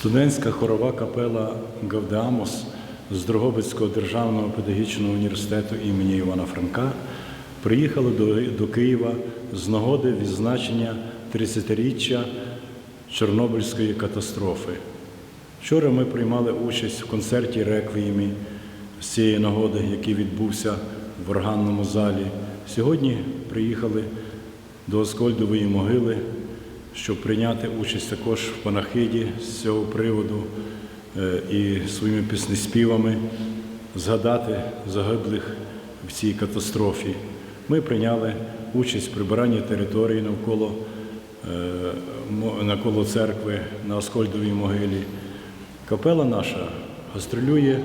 Студентська хорова капела Гавдеамос з Дрогобицького державного педагогічного університету імені Івана Франка приїхала до, Києва з нагоди відзначення 30-річчя Чорнобильської катастрофи. Вчора ми приймали участь в концерті реквіємі з цієї нагоди, який відбувся в органному залі. Сьогодні приїхали до Оскольдової могили, щоб прийняти участь також в панахиді з цього приводу е, і своїми піснеспівами згадати загиблих в цій катастрофі. Ми прийняли участь в прибиранні території навколо, е, навколо церкви на Оскольдовій могилі. Капела наша гастролює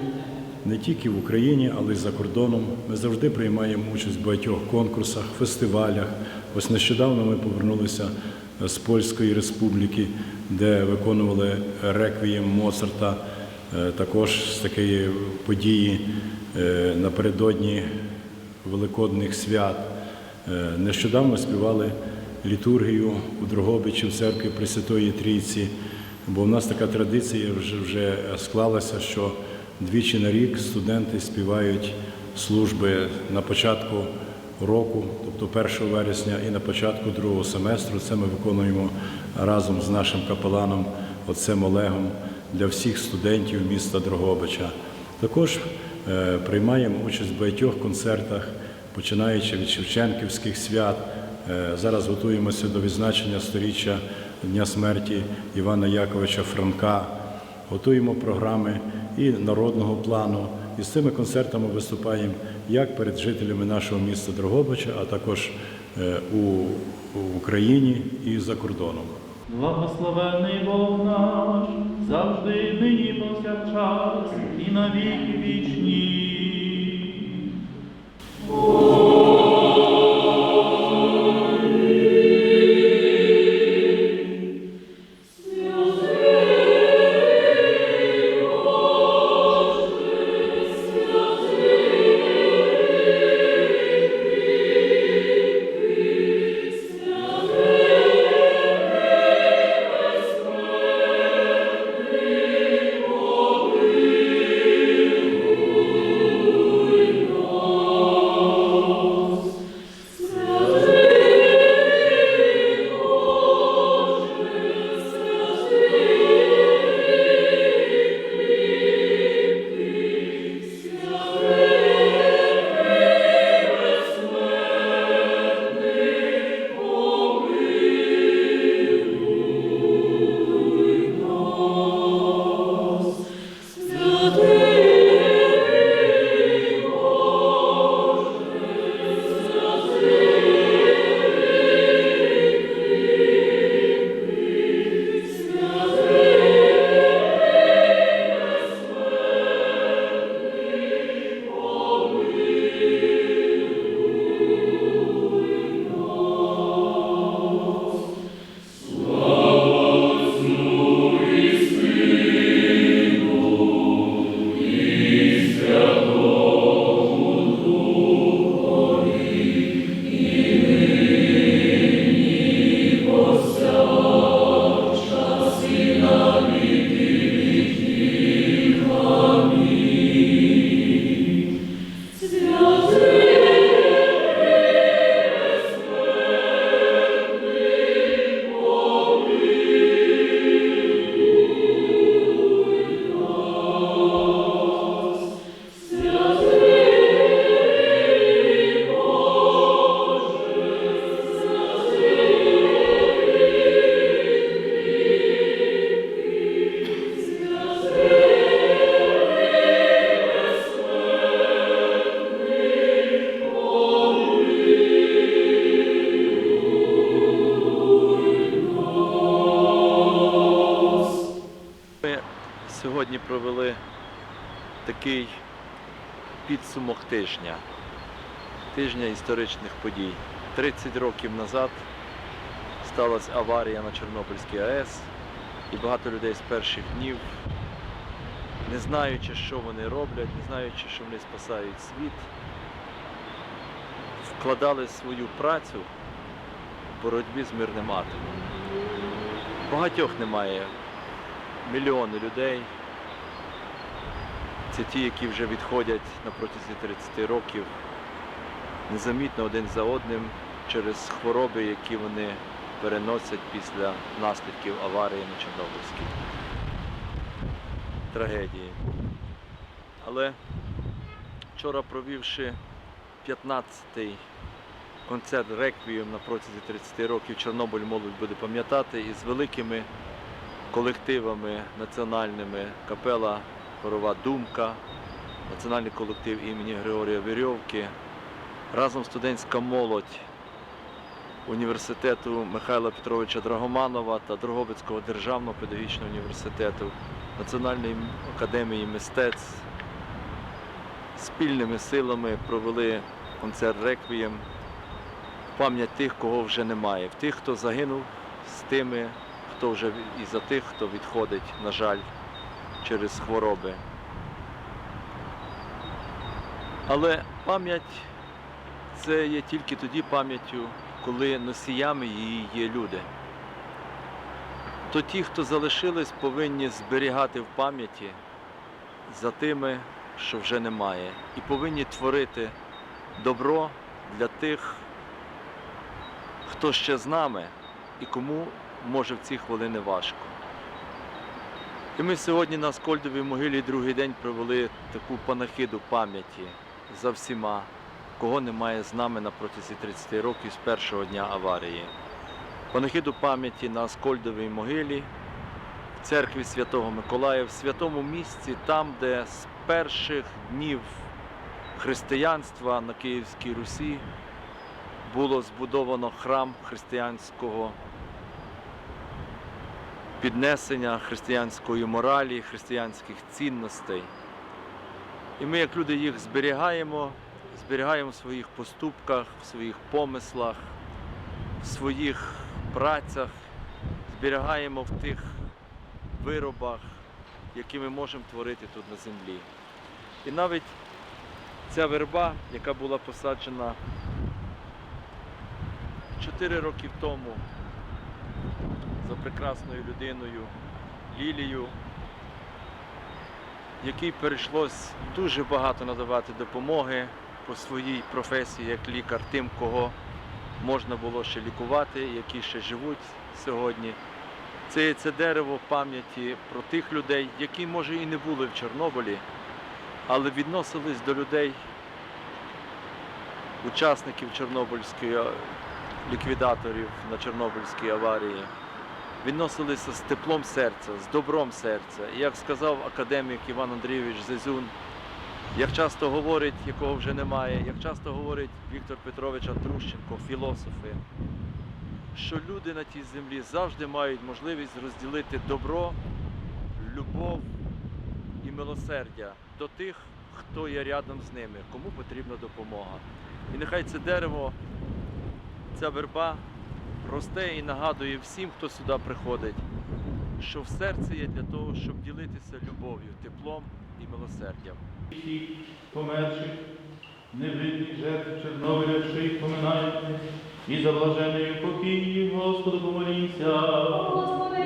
не тільки в Україні, але й за кордоном. Ми завжди приймаємо участь в багатьох конкурсах, фестивалях. Ось нещодавно ми повернулися з Польської республіки, де виконували реквієм Моцарта, е, також з такої події е, напередодні Великодних свят. Е, Нещодавно співали літургію у Дрогобичі в церкві Пресвятої Трійці, бо в нас така традиція вже, вже склалася, що двічі на рік студенти співають служби на початку року, тобто 1 вересня, і на початку другого семестру. Це ми виконуємо разом з нашим капеланом, отцем Олегом, для всіх студентів міста Дрогобича. Також е, приймаємо участь в багатьох концертах, починаючи від Шевченківських свят. Е, Зараз готуємося до відзначення сторіччя Дня смерті Івана Яковича Франка. Готуємо програми і народного плану. І з цими концертами виступаємо як перед жителями нашого міста Дрогобича, а також е, у Україні і за кордоном. Благословений Бог наш, завжди нині повсякчас і навіки вічні. Тижня історичних подій. 30 років назад сталася аварія на Чорнобильській АЕС, і багато людей з перших днів, не знаючи, що вони роблять, не знаючи, що вони спасають світ, вкладали свою працю в боротьбі з мирним атомом. Багатьох немає мільйони людей. Це ті, які вже відходять на протязі 30 років незамітно один за одним через хвороби, які вони переносять після наслідків аварії на Чорнобильській трагедії. Але вчора провівши 15-й концерт реквієм на протязі 30 років Чорнобиль молодь буде пам'ятати із великими колективами національними капела Хорова Думка, національний колектив імені Григорія Вірьовки, разом студентська молодь університету Михайла Петровича Драгоманова та Дрогобицького державного педагогічного університету, Національної академії мистецтв спільними силами провели концерт реквієм в пам'ять тих, кого вже немає, в тих, хто загинув, з тими, хто вже і за тих, хто відходить, на жаль, через хвороби. Але пам'ять це є тільки тоді пам'яттю, коли носіями її є люди. То ті, хто залишились, повинні зберігати в пам'яті за тими, що вже немає, і повинні творити добро для тих, хто ще з нами і кому може в ці хвилини важко. І ми сьогодні на Скольдовій могилі другий день провели таку панахиду пам'яті за всіма, кого немає з нами на протязі 30 років з першого дня аварії. Панахиду пам'яті на Аскольдовій могилі в церкві Святого Миколая, в святому місці, там, де з перших днів християнства на Київській Русі було збудовано храм християнського піднесення християнської моралі, християнських цінностей. І ми, як люди, їх зберігаємо, зберігаємо в своїх поступках, в своїх помислах, в своїх працях, зберігаємо в тих виробах, які ми можемо творити тут на землі. І навіть ця верба, яка була посаджена 4 роки тому за прекрасною людиною Лілією, якій перейшлось дуже багато надавати допомоги по своїй професії як лікар тим, кого можна було ще лікувати, які ще живуть сьогодні. Це це дерево пам'яті про тих людей, які, може, і не були в Чорнобилі, але відносились до людей, учасників Чорнобильської ліквідаторів на Чорнобильській аварії. Відносилися з теплом серця, з добром серця. Як сказав академік Іван Андрійович Зезюн, як часто говорить, якого вже немає, як часто говорить Віктор Петрович Андрущенко, філософи, що люди на тій землі завжди мають можливість розділити добро, любов і милосердя до тих, хто є рядом з ними, кому потрібна допомога. І нехай це дерево, ця верба росте і нагадує всім, хто сюди приходить, що в серці є для того, щоб ділитися любов'ю, теплом і милосердям. Всіх померших, невинних жертв Чорнобиля, вших поминайте, і за блаженною покій, Господу помолімся. Господи,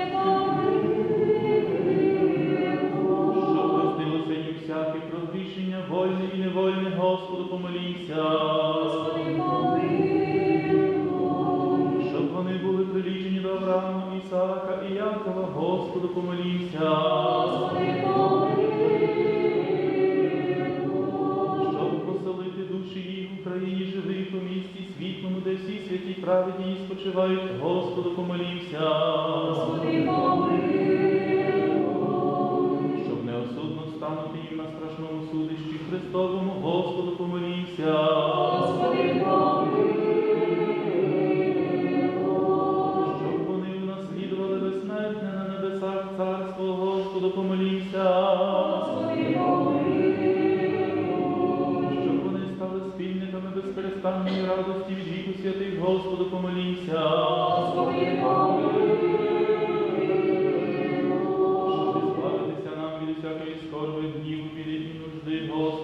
Щоб простилося їм всяке прогрішення, вольне і невольне, Господу помолімся. Щоб вони були прилічені до Авраама, Ісаака і Якова, Господу помолімся. Щоб всі святі праведні і спочивають, Господу помолімся. Щоб неосудно станути їм на страшному судищі Христовому, Господу помолімся.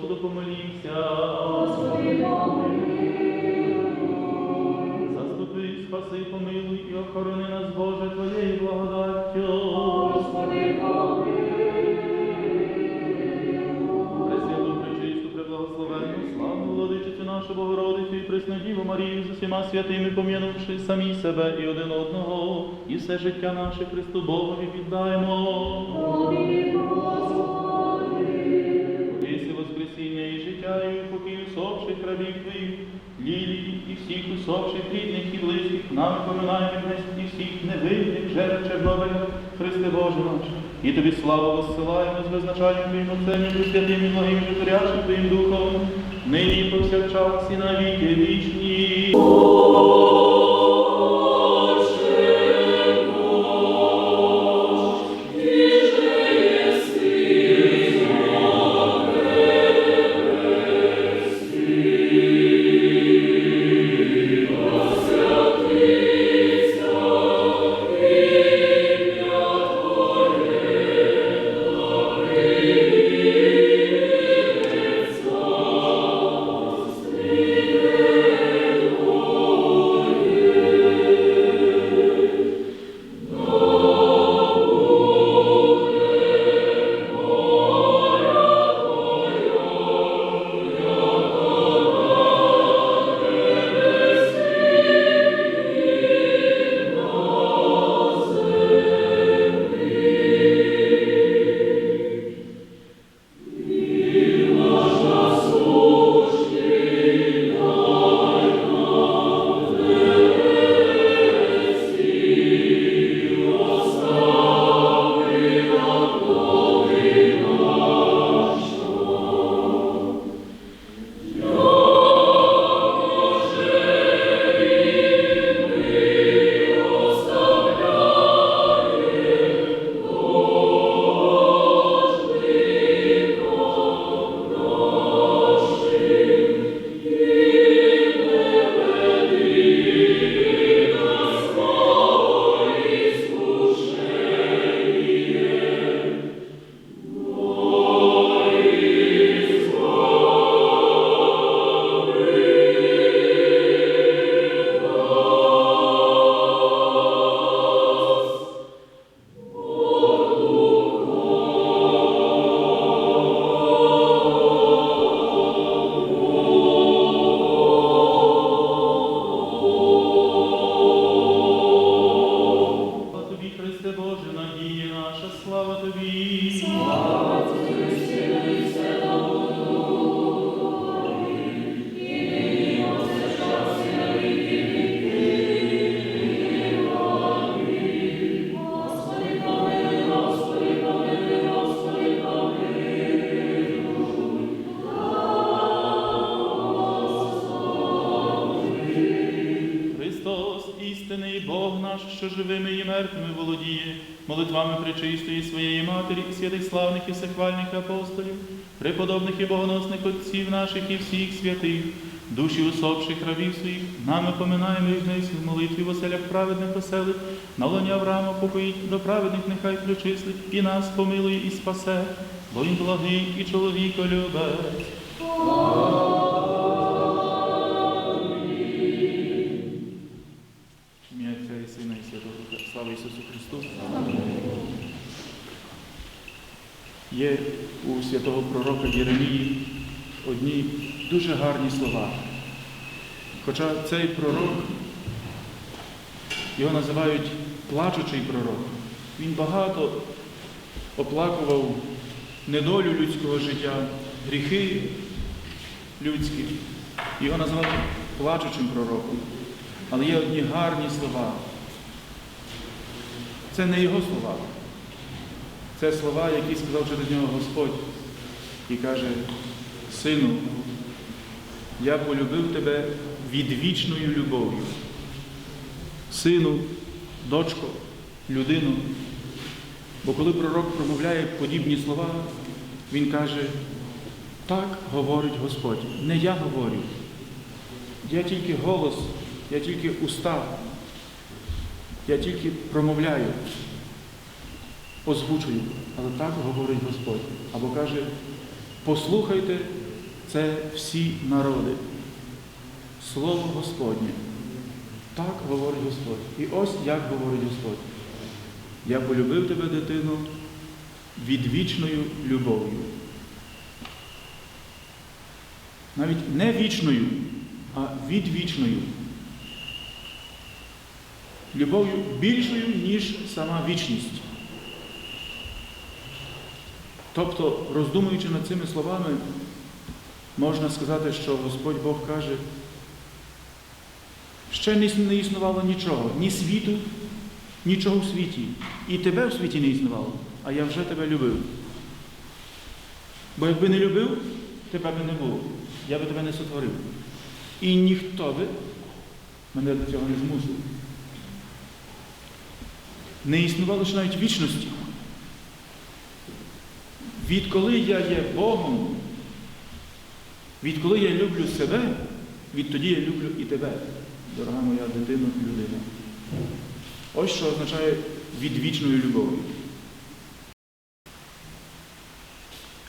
Господу помолімся. Заступи, спаси, помилуй, помилуй і охорони нас, Боже, Твоєю благодаттю. Пресвяту, пречисту, преблагословенну, славну владичицю нашу Богородицю і пресну Діву Марію з усіма святими, пом'янувши самі себе і один одного, і все життя наше Христу Богові віддаємо. Єси воскресіння і життя, і упокій усопших рабів Твоїх, Лілії і всіх усопших рідних і близьких, нами поминаємо десь і всіх невинних жертв Чорнобиля, Христе Боже наш. І Тобі славу воссилаємо з визначанням Твоїм Отцем і святим і благим і житурящим Твоїм Духом, нині повсякчас і на віки вічні. Молитвами пречистої своєї Матері, святих славних і всехвальних апостолів, преподобних і богоносних отців наших і всіх святих, душі усопших рабів своїх, нами поминаємо їх днесь в молитві в оселях праведних оселих, на лоні Авраама покоїть, до праведних нехай причислить, і нас помилує і спасе, бо він благий і і і Святого Слава Ісусу Христу. Є у святого пророка Єремії одні дуже гарні слова. Хоча цей пророк, його називають плачучий пророк. Він багато оплакував недолю людського життя, гріхи людські. Його називали плачучим пророком. Але є одні гарні слова. Це не його слова. Це слова, які сказав через нього Господь. І каже, сину, я полюбив тебе відвічною любов'ю. Сину, дочко, людину. Бо коли пророк промовляє подібні слова, він каже, так говорить Господь. Не я говорю. Я тільки голос, я тільки уста, я тільки промовляю, озвучую, але так говорить Господь. Або каже, послухайте це всі народи. Слово Господнє. Так говорить Господь. І ось як говорить Господь. Я полюбив тебе, дитину, відвічною любов'ю. Навіть не вічною, а відвічною. Любов'ю більшою, ніж сама вічність. Тобто, роздумуючи над цими словами, можна сказати, що Господь Бог каже, ще не існувало нічого, ні світу, нічого в світі. І тебе в світі не існувало, а я вже тебе любив. Бо якби не любив, тебе би не було. Я би тебе не сотворив. І ніхто би мене до цього не змусив. Не існувало ще навіть вічності. Відколи я є Богом, відколи я люблю себе, відтоді я люблю і тебе, дорога моя дитино, людина. Ось що означає відвічною любов'ю.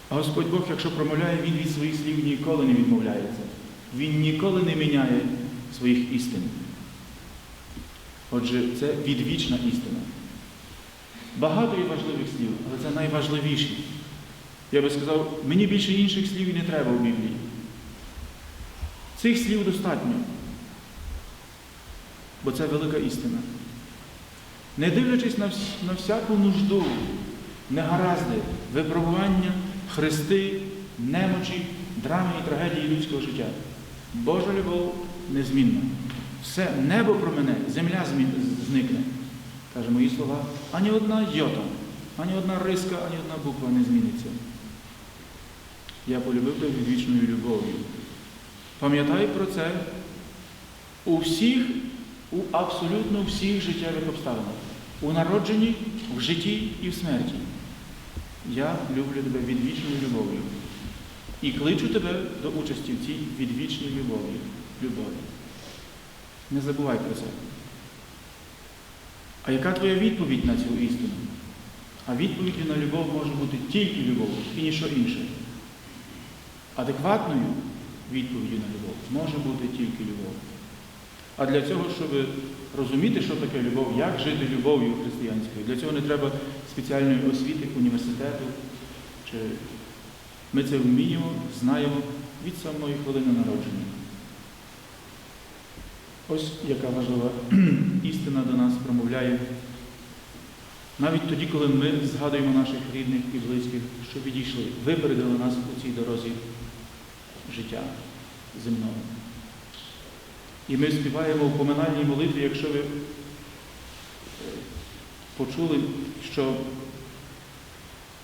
А Господь Бог, якщо промовляє, Він від своїх слів ніколи не відмовляється. Він ніколи не міняє своїх істин. Отже, це відвічна істина. Багато є важливих слів, але це найважливіші. Я би сказав, мені більше інших слів і не треба у Біблії. Цих слів достатньо. Бо це велика істина. Не дивлячись на, на всяку нужду, негаразди, випробування, хрести, немочі, драми і трагедії людського життя. Божа любов незмінна. Все небо промене, земля змі- зникне. Каже мої слова, ані одна йота, ані одна риска, ані одна буква не зміниться. Я полюбив тебе вічною любов'ю. Пам'ятай про це у всіх, у абсолютно всіх життєвих обставинах. У народженні, в житті і в смерті. Я люблю тебе відвічною любов'ю. І кличу тебе до участі в цій відвічній любові. любові. Не забувай про це. А яка твоя відповідь на цю істину? А відповіддю на любов може бути тільки любов і ніщо інше. Адекватною відповіддю на любов може бути тільки любов. А для цього, щоб розуміти, що таке любов, як жити любов'ю християнською, для цього не треба спеціальної освіти, університету. Чи... Ми це вміємо, знаємо від самої хвилини народження. Ось яка важлива істина до нас промовляє. Навіть тоді, коли ми згадуємо наших рідних і близьких, що відійшли, випередили нас у цій дорозі життя земного. І ми співаємо в поминальній молитві, якщо ви е, почули, що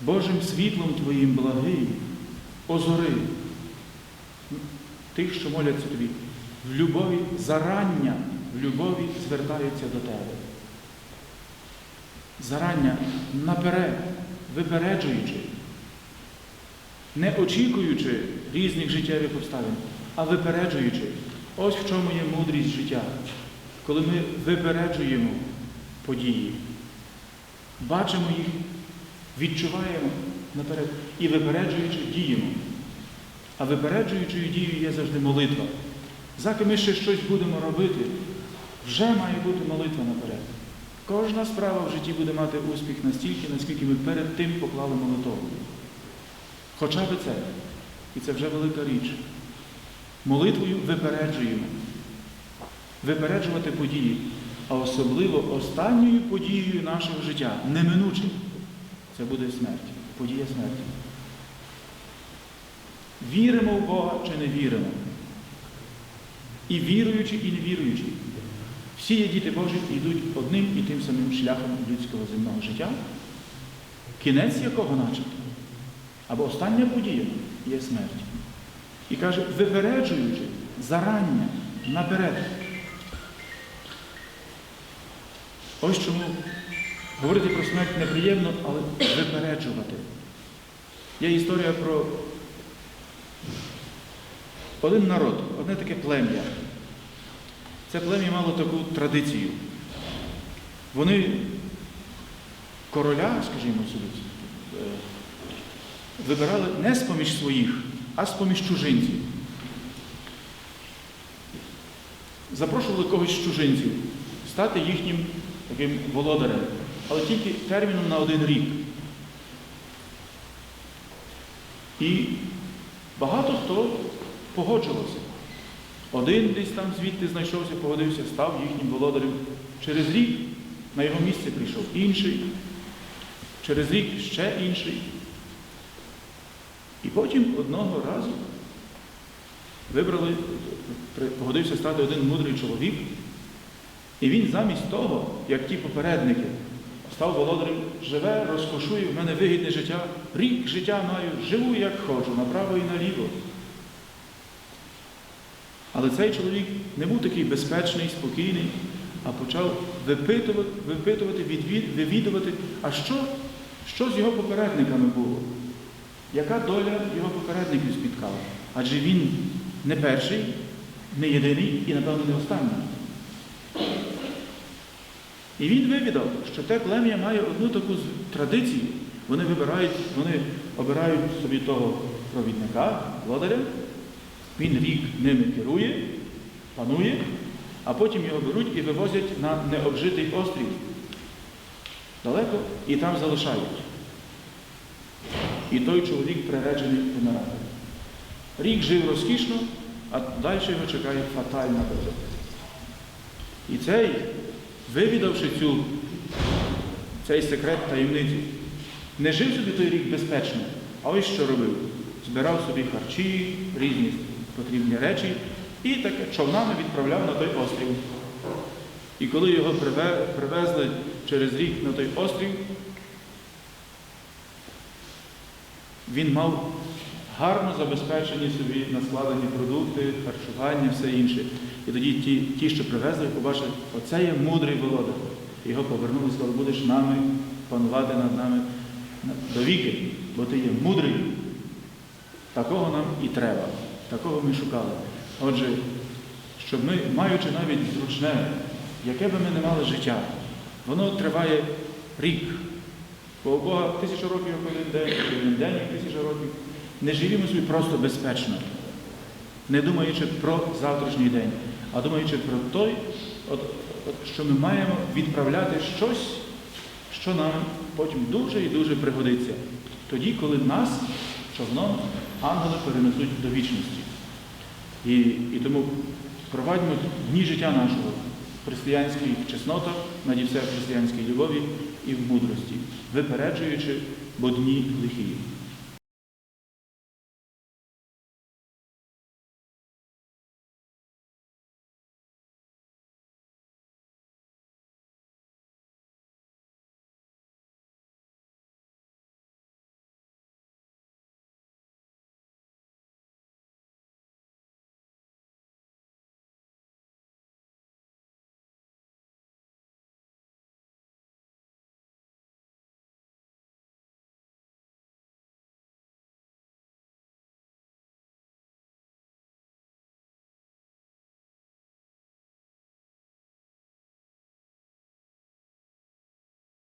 Божим світлом Твоїм благий озори тих, що моляться тобі, в любові зарання, в любові звертаються до тебе. Зарання наперед, випереджуючи, не очікуючи різних життєвих обставин, а випереджуючи. Ось в чому є мудрість життя, коли ми випереджуємо події, бачимо їх, відчуваємо наперед і випереджуючи діємо. А випереджуючою дією є завжди молитва. Заки ми ще щось будемо робити, вже має бути молитва наперед. Кожна справа в житті буде мати успіх настільки, наскільки ми перед тим поклали молитву. Хоча би це. І це вже велика річ. Молитвою випереджуємо. Випереджувати події, а особливо останньою подією нашого життя, неминучим, це буде смерть, подія смерті. Віримо в Бога чи не віримо. І віруючи, і не віруючи. Всі є діти Божі йдуть одним і тим самим шляхом людського земного життя, кінець якого начебто, або остання подія є смерть. І каже, випереджуючи зарання наперед. Ось чому говорити про смерть неприємно, але випереджувати. Є історія про один народ, одне таке плем'я. Це плем'я мало таку традицію. Вони короля, скажімо собі, вибирали не з-поміж своїх, а з-поміж чужинців. запрошували когось з чужинців стати їхнім таким володарем, але тільки терміном на один рік. І багато хто погоджувався. Один десь там звідти знайшовся, погодився, став їхнім володарем. Через рік на його місце прийшов інший, через рік ще інший. І потім одного разу вибрали, погодився стати один мудрий чоловік, і він замість того, як ті попередники, став володарем, живе, розкошує, в мене вигідне життя, рік життя маю, живу як хочу, направо і наліво. Але цей чоловік не був такий безпечний, спокійний, а почав випитувати, випитувати вивідувати, а що, що з його попередниками було? Яка доля його попередників спіткала? Адже він не перший, не єдиний і, напевно, не останній. І він вивідав, що те плем'я має одну таку традицію. Вони вибирають, вони обирають собі того провідника, володаря, він рік ними керує, панує, а потім його беруть і вивозять на необжитий острів далеко і там залишають. І той чоловік приречений помирати. Рік жив розкішно, а далі його чекає фатальна доля. І цей, вивідавши цю, цей секрет таємниці, не жив собі той рік безпечно, а ось що робив. Збирав собі харчі, різні потрібні речі і таке човнами відправляв на той острів. І коли його привезли через рік на той острів, він мав гарно забезпечені собі на складені продукти, харчування, все інше. І тоді ті, ті що привезли, побачили, оце є мудрий володар. Його повернули і сказали, будеш нами панувати над нами до віки, бо ти є мудрий. Такого нам і треба, такого ми шукали. Отже, щоб ми, маючи навіть зручне, яке би ми не мали життя, воно триває рік. Бо у Бога тисяча років один день, один день тисяча років. Не живімо собі просто безпечно, не думаючи про завтрашній день, а думаючи про той, от, от, що ми маємо відправляти щось, що нам потім дуже і дуже пригодиться. Тоді, коли нас човном ангели перенесуть до вічності. І, і тому провадимо дні життя нашого в християнській чеснотах, надівся в християнській любові і в мудрості, випереджуючи бодні лихі.